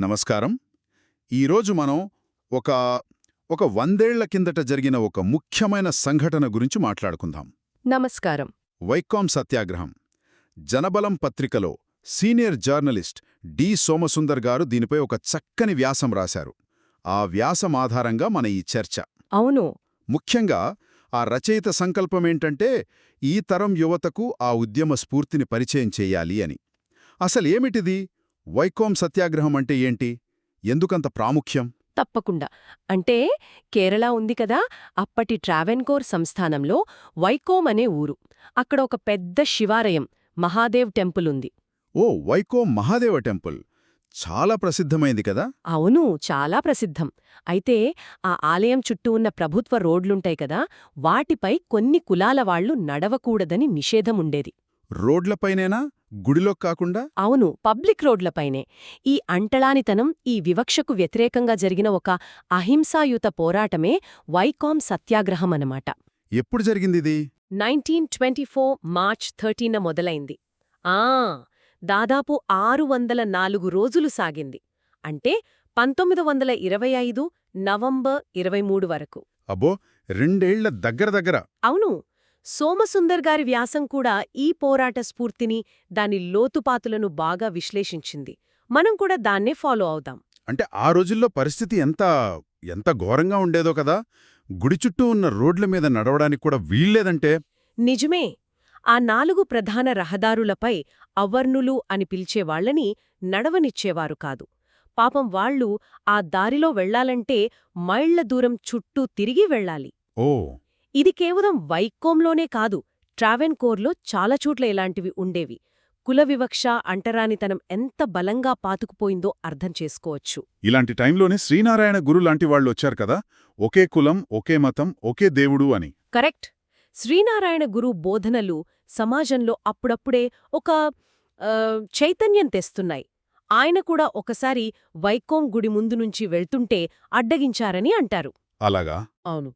నమస్కారం. ఈరోజు మనం ఒక ఒక వందేళ్ళ కిందట జరిగిన ఒక ముఖ్యమైన సంఘటన గురించి మాట్లాడుకుందాం. నమస్కారం. వైకాం సత్యాగ్రహం. జనబలం పత్రికలో సీనియర్ జర్నలిస్ట్ డి సోమసుందర్ గారు దీనిపై ఒక చక్కని వ్యాసం రాశారు. ఆ వ్యాసం ఆధారంగా మన ఈ చర్చ. అవును. ముఖ్యంగా ఆ రచయిత సంకల్పమేంటంటే ఈ తరం యువతకు ఆ ఉద్యమ స్ఫూర్తిని పరిచయం చెయ్యాలి అని. అసలేమిటిది? వైకోం సత్యాగ్రహం అంటే ఏంటి? ఎందుకంత ప్రాముఖ్యం? తప్పకుండా. అంటే కేరళ ఉంది కదా అప్పటి ట్రావెన్కోర్ సంస్థానంలో వైకోమ్ అనే ఊరు. అక్కడ ఒక పెద్ద శివాలయం మహాదేవ్ టెంపుల్ ఉంది. ఓ వైకోం మహాదేవ టెంపుల్. చాలా ప్రసిద్ధమైంది కదా? అవును చాలా ప్రసిద్ధం. అయితే ఆ ఆలయం చుట్టూ ఉన్న ప్రభుత్వ రోడ్లుంటాయి కదా వాటిపై కొన్ని కులాల వాళ్ళు నడవకూడదని నిషేధం ఉండేది. రోడ్లపైనేనా? గుడిలో కాకుండా? అవును పబ్లిక్ రోడ్లపైనే. ఈ అంటళానితనం ఈ వివక్షకు వ్యతిరేకంగా జరిగిన ఒక అహింసాయుత పోరాటమే వైకాం సత్యాగ్రహం అన్నమాట ఎప్పుడు జరిగిందిది? Nineteen twenty four March thirteen మొదలైంది. ఆ దాదాపు ఆరు వందల నాలుగు రోజులు సాగింది. అంటే పంతొమ్మిది వందల ఇరవై ఐదు నవంబర్ ఇరవై మూడు వరకు. అబ్బో రెండేళ్ళ దగ్గర దగ్గర. అవును సోమసుందర్ గారి వ్యాసం కూడా ఈ పోరాట స్ఫూర్తిని దాని లోతుపాతులను బాగా విశ్లేషించింది. మనం కూడా దాన్నే ఫాలో అవుదాం. అంటే ఆ రోజుల్లో పరిస్థితి ఎంత ఎంత ఘోరంగా ఉండేదో కదా? గుడి చుట్టూ ఉన్న రోడ్ల మీద నడవడానికి కూడా వీల్లేదంటే? నిజమే. ఆ నాలుగు ప్రధాన రహదారులపై అవర్ణులు అని పిలిచేవాళ్ళని నడవనిచ్చేవారు కాదు. పాపం వాళ్ళు ఆ దారిలో వెళ్ళాలంటే మైళ్ళ దూరం చుట్టూ తిరిగి వెళ్ళాలి ఓ. ఇది కేవలం వైకోంలోనే కాదు ట్రావెన్కోర్లో చాలా చోట్ల ఇలాంటివి ఉండేవి. కుల వివక్ష అంటరానితనం ఎంత బలంగా పాతుకుపోయిందో అర్థం చేసుకోవచ్చు. ఇలాంటి టైంలోనే శ్రీనారాయణ గురు లాంటి వాళ్ళు వచ్చారు కదా ఒకే కులం ఒకే మతం ఒకే దేవుడు అని. కరెక్ట్. శ్రీనారాయణ గురు బోధనలు సమాజంలో అప్పుడప్పుడే ఒక చైతన్యం తెస్తున్నాయి. ఆయన కూడా ఒకసారి వైకోం గుడి ముందు నుంచి వెళ్తుంటే అడ్డగించారని అంటారు. అలాగా? అవును.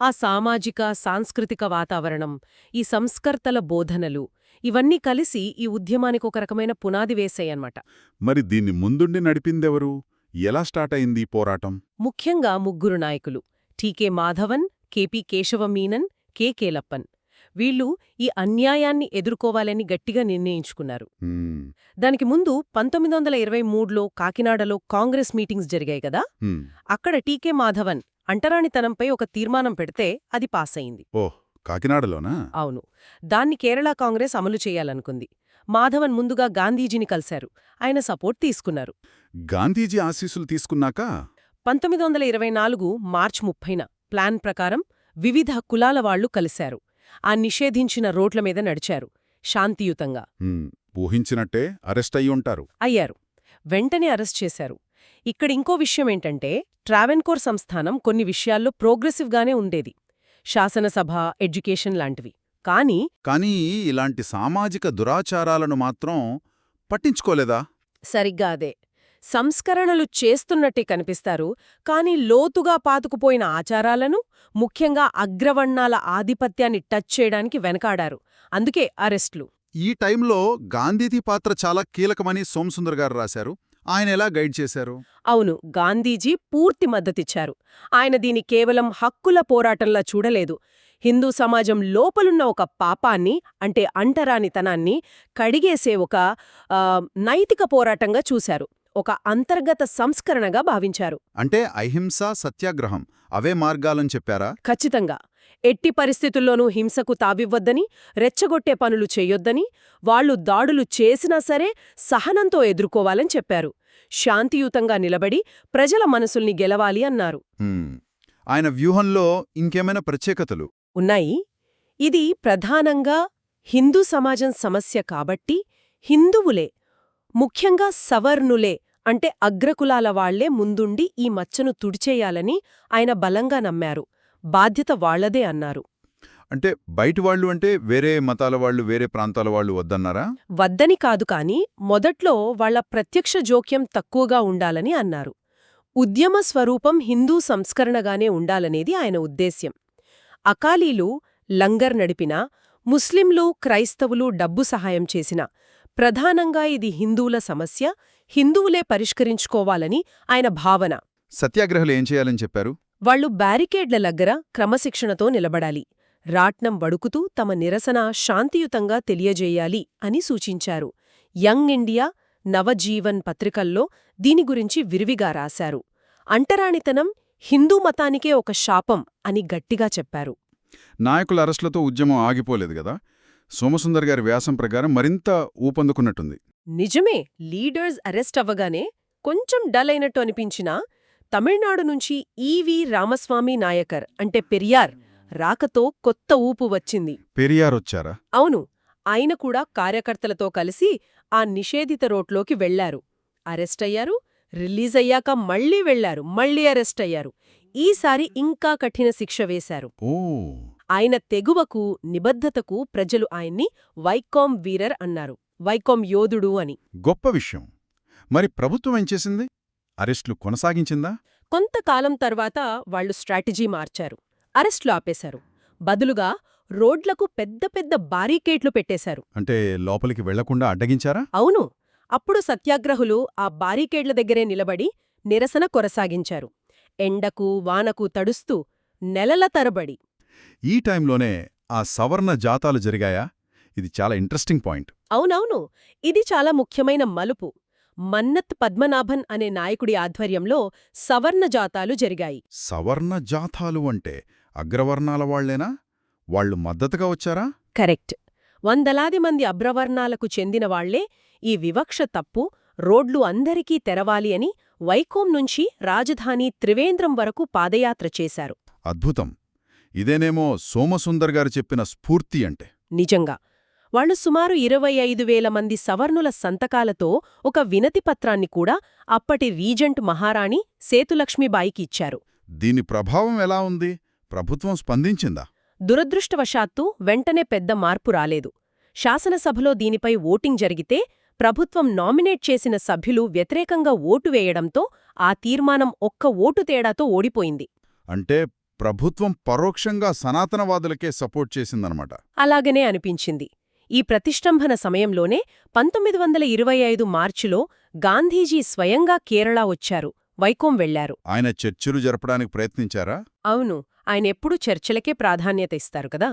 ఆ సామాజిక సాంస్కృతిక వాతావరణం ఈ సంస్కర్తల బోధనలు ఇవన్నీ కలిసి ఈ ఉద్యమానికి ఒక రకమైన పునాది వేశాయన్నమాట. మరి దీన్ని ముందుండి నడిపిందెవరు? ఎలా స్టార్ట్ అయింది పోరాటం? ముఖ్యంగా ముగ్గురు నాయకులు TK Madhavan KP Kesava Menon K Kelappan. వీళ్ళు ఈ అన్యాయాన్ని ఎదుర్కోవాలని గట్టిగా నిర్ణయించుకున్నారు. దానికి ముందు పంతొమ్మిది వందల ఇరవై మూడులో కాకినాడలో కాంగ్రెస్ మీటింగ్స్ జరిగాయి కదా. అక్కడ టీకే మాధవన్ అంటరానితనంపై ఒక తీర్మానం పెడితే అది పాస్ అయింది ఓహ్ కాకినాడలోనా? అవును. దాన్ని కేరళ కాంగ్రెస్ అమలు చేయాలనుకుంది. మాధవన్ ముందుగా గాంధీజీని కలిశారు. ఆయన సపోర్ట్ తీసుకున్నారు. గాంధీజీ ఆశీస్సులు తీసుకున్నాక? పంతొమ్మిది వందల ఇరవై నాలుగు మార్చ్ ముప్పైన ప్లాన్ ప్రకారం వివిధ కులాల వాళ్ళు కలిశారు. ఆ నిషేధించిన రోడ్ల మీద నడిచారు. శాంతియుతంగా. ఊహించినట్టే అరెస్ట్ అయ్యి ఉంటారు అయ్యారు. వెంటనే అరెస్ట్ చేశారు. ఇక్కడ ఇంకో విషయమేంటంటే ట్రావెన్కోర్ సంస్థానం కొన్ని విషయాల్లో ప్రోగ్రెసివ్గానే ఉండేది. శాసనసభ ఎడ్యుకేషన్ లాంటివి. కానీ కానీ ఇలాంటి సామాజిక దురాచారాలను మాత్రం పట్టించుకోలేదా? సరిగ్గా అదే. సంస్కరణలు చేస్తున్నట్టే కనిపిస్తారు. కాని లోతుగా పాతుకుపోయిన ఆచారాలను ముఖ్యంగా అగ్రవర్ణాల ఆధిపత్యాన్ని టచ్ చేయడానికి వెనకాడారు. అందుకే అరెస్ట్లు. ఈ టైంలో గాంధీజీ పాత్ర చాలా కీలకమని సోమసుందర్ గారు రాశారు. ఆయన ఎలా గైడ్ చేశారు? అవును గాంధీజీ పూర్తి మద్దతిచ్చారు. ఆయన దీని కేవలం హక్కుల పోరాటంలా చూడలేదు. హిందూ సమాజం లోపలున్న ఒక పాపాన్ని అంటే అంటరానితనాన్ని కడిగేసే ఒక నైతిక పోరాటంగా చూశారు. ఒక అంతర్గత సంస్కరణగా భావించారు. అంటే అహింస సత్యాగ్రహం అవే మార్గాలని చెప్పారా? ఖచ్చితంగా. ఎట్టి పరిస్థితుల్లోనూ హింసకు తావివ్వద్దని రెచ్చగొట్టే పనులు చెయ్యొద్దని వాళ్ళు దాడులు చేసినా సరే సహనంతో ఎదుర్కోవాలని చెప్పారు. శాంతియుతంగా నిలబడి ప్రజల మనసుల్ని గెలవాలి అన్నారు. ఆయన వ్యూహంలో ఇంకేమైనా ప్రత్యేకతలు? ఉన్నాయి. ఇది ప్రధానంగా హిందూ సమాజం సమస్య కాబట్టి హిందువులే ముఖ్యంగా సవర్ణులే అంటే అగ్రకులాల వాళ్ళే ముందుండి ఈ మచ్చను తుడిచేయాలని ఆయన బలంగా నమ్మారు. బాధ్యత వాళ్ళదే అన్నారు. అంటే బయటి వాళ్ళు అంటే వేరే మతాల వాళ్ళు వేరే ప్రాంతాల వాళ్ళు వద్దన్నారా? వద్దని కాదు కాని మొదట్లో వాళ్ళ ప్రత్యక్ష జోక్యం తక్కువగా ఉండాలని అన్నారు. ఉద్యమ స్వరూపం హిందూ సంస్కరణగానే ఉండాలనేది ఆయన ఉద్దేశ్యం. అకాలీలు లంగర్ నడిపినా ముస్లింలు క్రైస్తవులు డబ్బు సహాయం చేసినా ప్రధానంగా ఇది హిందువుల సమస్య హిందువులే పరిష్కరించుకోవాలని ఆయన భావన. సత్యాగ్రహులు ఏం చేయాలని చెప్పారు? వాళ్ళు బ్యారికేడ్ల దగ్గర క్రమశిక్షణతో నిలబడాలి. రాట్నం వడుకుతూ తమ నిరసన శాంతియుతంగా తెలియజేయాలి అని సూచించారు. యంగ్ ఇండియా నవజీవన్ పత్రికల్లో దీని గురించి విరివిగా రాశారు. అంటరానితనం హిందూ మతానికే ఒక శాపం అని గట్టిగా చెప్పారు. నాయకుల అరెస్టులతో ఉద్యమం ఆగిపోలేదు కదా? సోమసుందర్ గారి వ్యాసం ప్రకారం మరింత ఊపందుకున్నట్టుంది. నిజమే లీడర్స్ అరెస్ట్ అవ్వగానే కొంచెం డల్ అయినట్టు అనిపించినా తమిళనాడు నుంచి ఈవి రామస్వామి నాయకర్ అంటే పెరియార్ రాకతో కొత్త ఊపు వచ్చింది. పెరియార్ వచ్చారా? అవును ఆయన కూడా కార్యకర్తలతో కలిసి ఆ నిషేధిత రోడ్లోకి వెళ్ళారు అరెస్టయ్యారు రిలీజ్ అయ్యాక మళ్ళీ వెళ్ళారు మళ్ళీ అరెస్ట్ అయ్యారు. ఈసారి ఇంకా కఠిన శిక్ష వేశారు. ఆయన తెగువకు నిబద్ధతకు ప్రజలు ఆయన్ని వైకోం వీరర్ అన్నారు. వైకోం యోధుడు అని. గొప్ప విషయం. మరి ప్రభుత్వం ఏం చేసింది? అరెస్టులు కొనసాగించిందా? కొంతకాలం తర్వాత వాళ్ళు స్ట్రాటజీ మార్చారు. అరెస్టులు ఆపేశారు. బదులుగా రోడ్లకు పెద్ద పెద్ద బారీకేట్లు పెట్టేశారు. అంటే లోపలికి వెళ్ళకుండా అడ్డగించారా? అవును. అప్పుడు సత్యాగ్రహులు ఆ బారీకేడ్ల దగ్గరే నిలబడి నిరసన కొనసాగించారు. ఎండకు వానకు తడుస్తూ నెలల తరబడి. ఈ టైంలోనే ఆ సవర్ణ జాతాలు జరిగాయా? ఇది చాలా ఇంట్రెస్టింగ్ పాయింట్. అవునవును. ఇది చాలా ముఖ్యమైన మలుపు. మన్నత్ పద్మనాభన్ అనే నాయకుడి ఆధ్వర్యంలో సవర్ణ జాతాలు జరిగాయి. సవర్ణ జాతాలు అంటే అగ్రవర్ణాల వాళ్ళేనా వాళ్ళు మద్దతుగా వచ్చారా? కరెక్ట్. వందలాది మంది అబ్రవర్ణాలకు చెందిన వాళ్ళే ఈ వివక్ష తప్పు రోడ్లు అందరికీ తెరవాలి అని వైకోం నుంచి రాజధాని త్రివేంద్రం వరకు పాదయాత్ర చేశారు. అద్భుతం. ఇదేనేమో సోమసుందర్ గారు చెప్పిన స్ఫూర్తి అంటే. నిజంగా. వాళ్ళు సుమారు ఇరవై ఐదు వేల మంది సవర్ణుల సంతకాలతో ఒక వినతిపత్రాన్ని కూడా అప్పటి రీజెంట్ మహారాణి సేతులక్ష్మీబాయికి ఇచ్చారు. దీని ప్రభావం ఎలా ఉంది? ప్రభుత్వం స్పందించిందా? దురదృష్టవశాత్తు వెంటనే పెద్ద మార్పు రాలేదు. శాసనసభలో దీనిపై ఓటింగ్ జరిగితే ప్రభుత్వం నామినేట్ చేసిన సభ్యులు వ్యతిరేకంగా ఓటు వేయడంతో ఆ తీర్మానం ఒక్క ఓటు తేడాతో ఓడిపోయింది. అంటే ప్రభుత్వం పరోక్షంగా సనాతనవాదులకే సపోర్ట్ చేసిందనమాట. అలాగనే అనిపించింది. ఈ ప్రతిష్టంభన సమయంలోనే పంతొమ్మిది వందల ఇరవై ఐదు మార్చిలో గాంధీజీ స్వయంగా కేరళ వచ్చారు వైకోం వెళ్ళారు. ఆయన చర్చలు జరపడానికి ప్రయత్నించారా? అవును ఆయనెప్పుడూ చర్చలకే ప్రాధాన్యత ఇస్తారు కదా?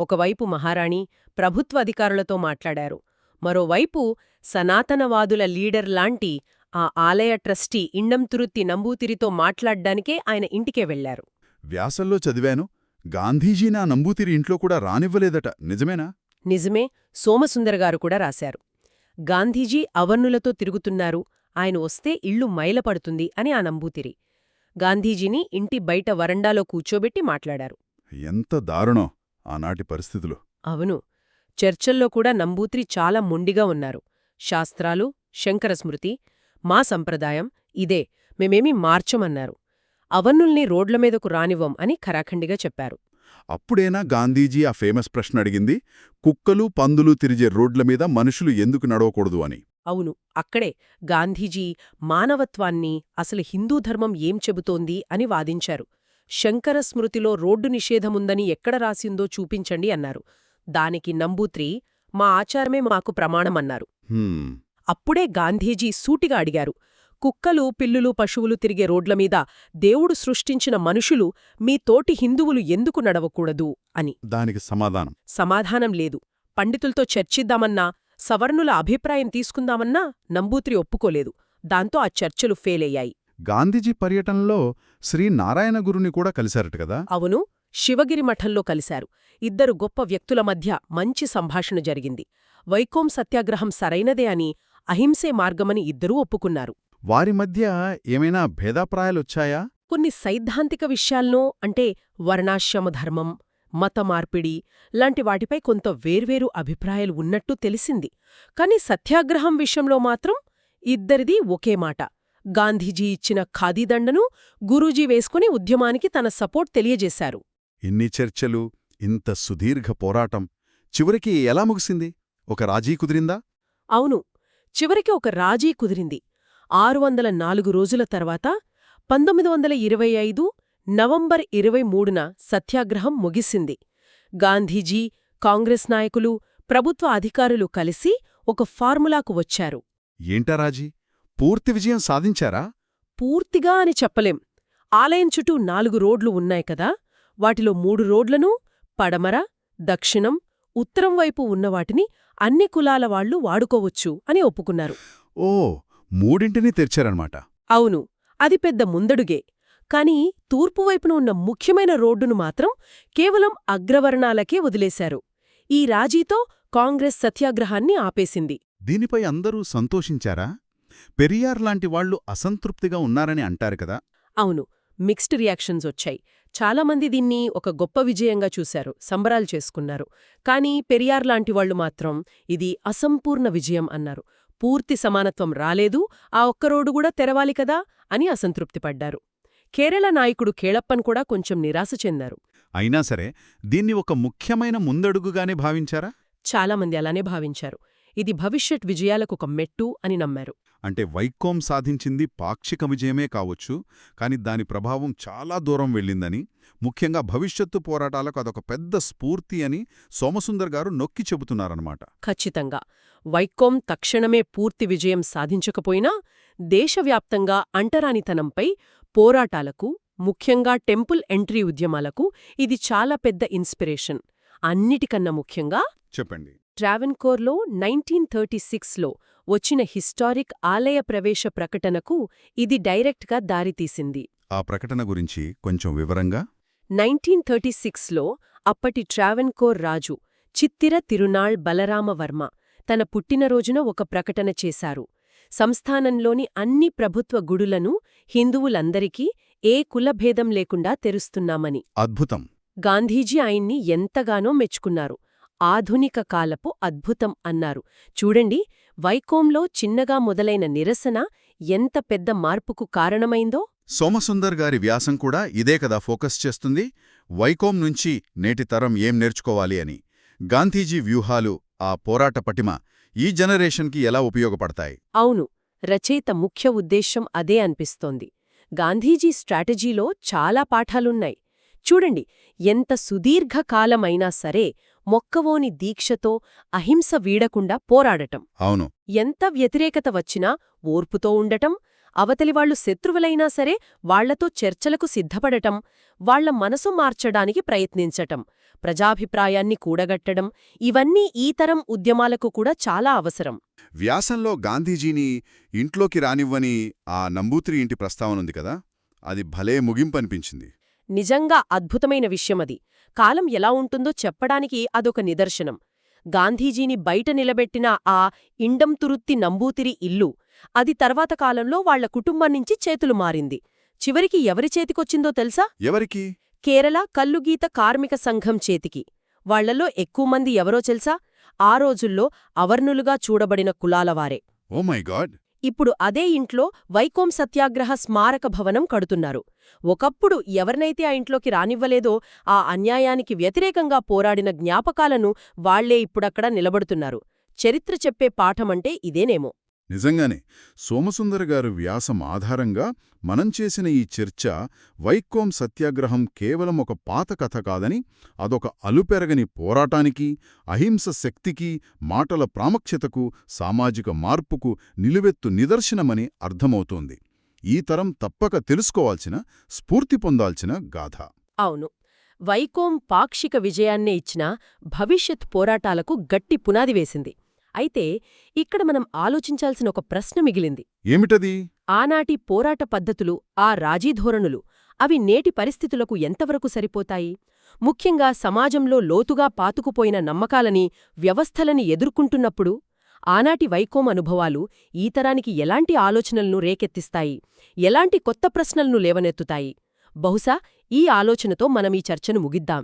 ఒకవైపు మహారాణి ప్రభుత్వ అధికారులతో మాట్లాడారు. మరోవైపు సనాతనవాదుల లీడర్ లాంటి ఆ ఆలయ ట్రస్టీ ఇండంతురుత్తి నంబూతిరితో మాట్లాడ్డానికే ఆయన ఇంటికే వెళ్ళారు వ్యాసంలో చదివాను గాంధీజీ నా నంబూతిరి ఇంట్లో కూడా రానివ్వలేదట. నిజమేనా? నిజమే సోమసుందరగారు కూడా రాశారు. గాంధీజీ అవర్ణులతో తిరుగుతున్నారు ఆయన వస్తే ఇల్లు మైలపడుతుంది అని ఆ నంబూతిరి. గాంధీజీని ఇంటి బయట వరండాలో కూర్చోబెట్టి మాట్లాడారు. ఎంత దారుణం ఆనాటి పరిస్థితులు. అవును చర్చల్లో కూడా నంబూత్రి చాలా మొండిగా ఉన్నారు. శాస్త్రాలు శంకరస్మృతి మా సంప్రదాయం ఇదే మేమేమీ మార్చమన్నారు. అవన్నుల్ని రోడ్ల మీదకు రానివ్వం అని ఖరాఖండిగా చెప్పారు. అప్పుడేనా గాంధీజీ ఆ ఫేమస్ ప్రశ్న అడిగింది? కుక్కలు పందులు తిరిగే రోడ్ల మీద మనుషులు ఎందుకు నడవకూడదు అని. అవును అక్కడే గాంధీజీ మానవత్వాన్ని అసలు హిందూ ధర్మం ఏం చెబుతోంది అని వాదించారు. శంకర స్మృతిలో రోడ్డు నిషేధముందని ఎక్కడ రాసిందో చూపించండి అన్నారు. దానికి నంబూత్రి మా ఆచారమే మాకు ప్రమాణమన్నారు అప్పుడే గాంధీజీ సూటిగా అడిగారు. కుక్కలు పిల్లులు పశువులు తిరిగే రోడ్ల మీద దేవుడు సృష్టించిన మనుషులు మీ తోటి హిందువులు ఎందుకు నడవకూడదు అని. దానికి సమాధానం. సమాధానం లేదు. పండితులతో చర్చిద్దామన్నా సవర్ణుల అభిప్రాయం తీసుకుందామన్నా నంబూత్రి ఒప్పుకోలేదు. దాంతో ఆ చర్చలు ఫెయిలయ్యాయి. గాంధీజీ పర్యటనలో శ్రీ నారాయణ గురుని కూడా కలిశారట కదా? అవును. శివగిరి మఠంలో కలిశారు. ఇద్దరు గొప్ప వ్యక్తుల మధ్య మంచి సంభాషణ జరిగింది. వైకోం సత్యాగ్రహం సరైనదే అని అహింసే మార్గమని ఇద్దరూ ఒప్పుకున్నారు. వారి మధ్య ఏమైనా భేదాప్రాయాలొచ్చాయా కొన్ని సైద్ధాంతిక విషయాల్లో అంటే వర్ణాశ్రమ ధర్మం మత మార్పిడి లాంటి వాటిపై కొంత వేర్వేరు అభిప్రాయాలు ఉన్నట్టు తెలిసింది. కాని సత్యాగ్రహం విషయంలో మాత్రం ఇద్దరిదీ ఒకే మాట. గాంధీజీ ఇచ్చిన ఖాదీదండను గురూజీ వేసుకుని ఉద్యమానికి తన సపోర్ట్ తెలియజేశారు. ఇన్ని చర్చలు ఇంత సుదీర్ఘ పోరాటం చివరికి ఎలా ముగిసింది? ఒక రాజీ కుదిరిందా? అవును చివరికి ఒక రాజీ కుదిరింది. ఆరు వందల నాలుగు రోజుల తర్వాత పంతొమ్మిది వందల ఇరవై ఐదు నవంబర్ ఇరవై మూడున సత్యాగ్రహం ముగిసింది. గాంధీజీ కాంగ్రెస్ నాయకులు ప్రభుత్వ అధికారులు కలిసి ఒక ఫార్ములాకు వచ్చారు. ఏంటరాజీ పూర్తి విజయం సాధించారా? పూర్తిగా అని చెప్పలేం. ఆలయం చుట్టూ నాలుగు రోడ్లు ఉన్నాయి కదా? వాటిలో మూడు రోడ్లను పడమర దక్షిణం ఉత్తరం వైపు ఉన్నవాటిని అన్ని కులాల వాళ్ళు వాడుకోవచ్చు అని ఒప్పుకున్నారు. ఓ మూడింటిని తెరిచారన్నమాట. అవును అది పెద్ద ముందడుగే. కాని తూర్పువైపున ఉన్న ముఖ్యమైన రోడ్డును మాత్రం కేవలం అగ్రవర్ణాలకే వదిలేశారు. ఈ రాజీతో కాంగ్రెస్ సత్యాగ్రహాన్ని ఆపేసింది. దీనిపై అందరూ సంతోషించారా? పెరియార్ లాంటి వాళ్ళు అసంతృప్తిగా ఉన్నారని అంటారు కదా? అవును మిక్స్డ్ రియాక్షన్స్ వచ్చాయి. చాలామంది దీన్ని ఒక గొప్ప విజయంగా చూశారు సంబరాలు చేసుకున్నారు. కానీ పెరియార్ లాంటి వాళ్ళు మాత్రం ఇది అసంపూర్ణ విజయం అన్నారు. పూర్తి సమానత్వం రాలేదు ఆ ఒక్క రోడ్డు కూడా తెరవాలి కదా అని అసంతృప్తిపడ్డారు కేరళ నాయకుడు కేళప్పన్ కూడా కొంచెం నిరాశ చెందారు. అయినా సరే దీన్ని ఒక ముఖ్యమైన ముందడుగుగానే భావించారా? చాలామంది అలానే భావించారు. ఇది భవిష్యత్ విజయాలకు ఒక మెట్టు అని నమ్మారు. అంటే వైకోం సాధించింది పాక్షిక విజయమే కావచ్చు కాని దాని ప్రభావం చాలా దూరం వెళ్ళిందని ముఖ్యంగా భవిష్యత్తు పోరాటాలకు అదొక పెద్ద స్ఫూర్తి అని సోమసుందర్ గారు నొక్కి చెబుతున్నారన్నమాట. ఖచ్చితంగా. వైకోం తక్షణమే పూర్తి విజయం సాధించకపోయినా దేశవ్యాప్తంగా అంటరానితనంపై పోరాటాలకు ముఖ్యంగా టెంపుల్ ఎంట్రీ ఉద్యమాలకు ఇది చాలా పెద్ద ఇన్స్పిరేషన్. అన్నిటికన్నా ముఖ్యంగా చెప్పండి. ట్రావెన్కోర్లో నైన్టీన్ థర్టీ సిక్స్లో వచ్చిన హిస్టారిక్ ఆలయ ప్రవేశ ప్రకటనకు ఇది డైరెక్ట్గా దారితీసింది. ఆ ప్రకటన గురించి కొంచెం వివరంగా? నైన్టీన్ థర్టీ సిక్స్లో అప్పటి ట్రావెన్కోర్ రాజు చిత్తిర తిరునాళ్ బలరామవర్మ తన పుట్టినరోజున ఒక ప్రకటన చేశారు. సంస్థానంలోని అన్ని ప్రభుత్వ గుడులను హిందువులందరికీ ఏ కులభేదం లేకుండా తెరుస్తున్నామని. అద్భుతం. గాంధీజీ ఆయన్ని ఎంతగానో మెచ్చుకున్నారు. ఆధునిక కాలపు అద్భుతం అన్నారు. చూడండి వైకోంలో చిన్నగా మొదలైన నిరసన ఎంత పెద్ద మార్పుకు కారణమైందో. సోమసుందర్ గారి వ్యాసం కూడా ఇదే కదా ఫోకస్ చేస్తుంది. వైకోం నుంచి నేటి తరం ఏం నేర్చుకోవాలి అని. గాంధీజీ వ్యూహాలు ఆ పోరాట పటిమ ఈ జనరేషన్కి ఎలా ఉపయోగపడతాయి? అవును రచయిత ముఖ్య ఉద్దేశ్యం అదే అనిపిస్తోంది. గాంధీజీ స్ట్రాటజీలో చాలా పాఠాలున్నాయి. చూడండి ఎంత సుదీర్ఘకాలమైనా సరే మొక్కవోని దీక్షతో అహింస వీడకుండా పోరాడటం. అవును. ఎంత వ్యతిరేకత వచ్చినా ఓర్పుతో ఉండటం అవతలివాళ్ళు శత్రువులైనా సరే వాళ్ళతో చర్చలకు సిద్ధపడటం వాళ్ళ మనసు మార్చడానికి ప్రయత్నించటం ప్రజాభిప్రాయాన్ని కూడగట్టడం ఇవన్నీ ఈ తరం ఉద్యమాలకు కూడా చాలా అవసరం. వ్యాసంలో గాంధీజీని ఇంట్లోకి రానివ్వని ఆ నంబూత్రి ఇంటి ప్రస్తావనుంది కదా? అది భలే ముగింపనిపించింది. నిజంగా అద్భుతమైన విషయమది. కాలం ఎలా ఉంటుందో చెప్పడానికి అదొక నిదర్శనం. గాంధీజీని బయట నిలబెట్టిన ఆ ఇండంతురుత్తి నంబూతిరి ఇల్లు అది తర్వాత కాలంలో వాళ్ళ కుటుంబం నుంచి చేతులు మారింది. చివరికి ఎవరి చేతికొచ్చిందో తెలుసా? ఎవరికి? కేరళ కల్లుగీత కార్మిక సంఘం చేతికి. వాళ్ళలో ఎక్కువ మంది ఎవరో తెలుసా? ఆ రోజుల్లో అవర్ణులుగా చూడబడిన కులాలవారే ఇప్పుడు అదే ఇంట్లో వైకోం సత్యాగ్రహ స్మారక భవనం కడుతున్నారు. ఒకప్పుడు ఎవరినైతే ఆ ఇంట్లోకి రానివ్వలేదో ఆ అన్యాయానికి వ్యతిరేకంగా పోరాడిన జ్ఞాపకాలను వాళ్ళే ఇప్పుడక్కడ నిలబడుతున్నారు. చరిత్ర చెప్పే పాఠమంటే ఇదేనేమో. నిజంగానే సోమసుందర గారు వ్యాసం ఆధారంగా మనం చేసిన ఈ చర్చ వైకోం సత్యాగ్రహం కేవలం ఒక పాత కథ కాదని అదొక అలుపెరగని పోరాటానికి అహింస శక్తికి మాటల ప్రాముఖ్యతకు సామాజిక మార్పుకు నిలువెత్తు నిదర్శనమని అర్థమవుతోంది. ఈ తరం తప్పక తెలుసుకోవాల్సిన స్ఫూర్తి పొందాల్సిన గాథ. అవును. వైకోం పాక్షిక విజయాన్నే ఇచ్చిన భవిష్యత్ పోరాటాలకు గట్టి పునాది వేసింది. అయితే ఇక్కడ మనం ఆలోచించాల్సిన ఒక ప్రశ్న మిగిలింది. ఏమిటది? ఆనాటి పోరాట పద్ధతులు ఆ రాజీధోరణులు అవి నేటి పరిస్థితులకు ఎంతవరకు సరిపోతాయి? ముఖ్యంగా సమాజంలో లోతుగా పాతుకుపోయిన నమ్మకాలని వ్యవస్థలని ఎదుర్కొంటున్నప్పుడు ఆనాటి వైకోం అనుభవాలు ఈ తరానికి ఎలాంటి ఆలోచనలను రేకెత్తిస్తాయి? ఎలాంటి కొత్త ప్రశ్నలను లేవనెత్తుతాయి? బహుశా ఈ ఆలోచనతో మనం ఈ చర్చను ముగిద్దాం.